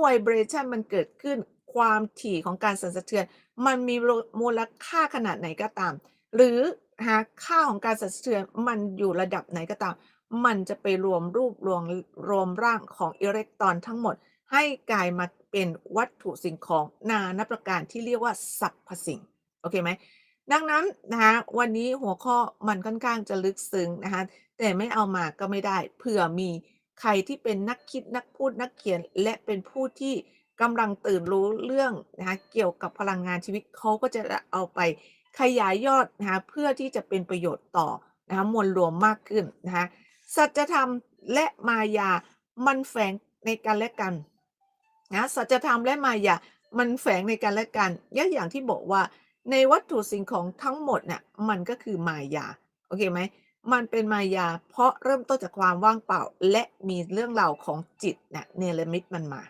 ไวเบรชันมันเกิดขึ้นความถี่ของการสั่นสะเทือน มันมีโลมูลค่าขนาดไหนก็ตาม หรือหาค่าของการสั่นสะเทือนมันอยู่ระดับไหนก็ตาม มันจะไปรวมรูปรวงรวมร่างของอิเล็กตรอนทั้งหมด ให้กลายมาเป็นวัตถุสิ่งของนานับประการที่เรียกว่าสรรพสิ่งโอเคไหมดังนั้นนะคะวันนี้หัวข้อมันค่อนข้างจะลึกซึ้งนะคะแต่ไม่เอามาก็ไม่ได้เผื่อมี ใครที่เป็นนักคิดนักพูดนักเขียน และเป็นผู้ที่กำลังตื่นรู้เรื่องนะคะเกี่ยวกับพลังงานชีวิตเขาก็จะเอาไปขยายยอดนะคะเพื่อที่จะเป็นประโยชน์ต่อนะคะมวลรวมมากขึ้นนะคะสัจธรรมและมายามันแฝงในกันและกันนะสัจธรรมและมายามันแฝงในกันและกันยะอย่างที่บอกว่าในวัตถุสิ่งของทั้งหมดน่ะมันก็คือมายาโอเคไหม มันเป็นมายา เพราะเริ่มต้นจากความว่างเปล่า และมีเรื่องราวของจิตน่ะเนรมิตมันมา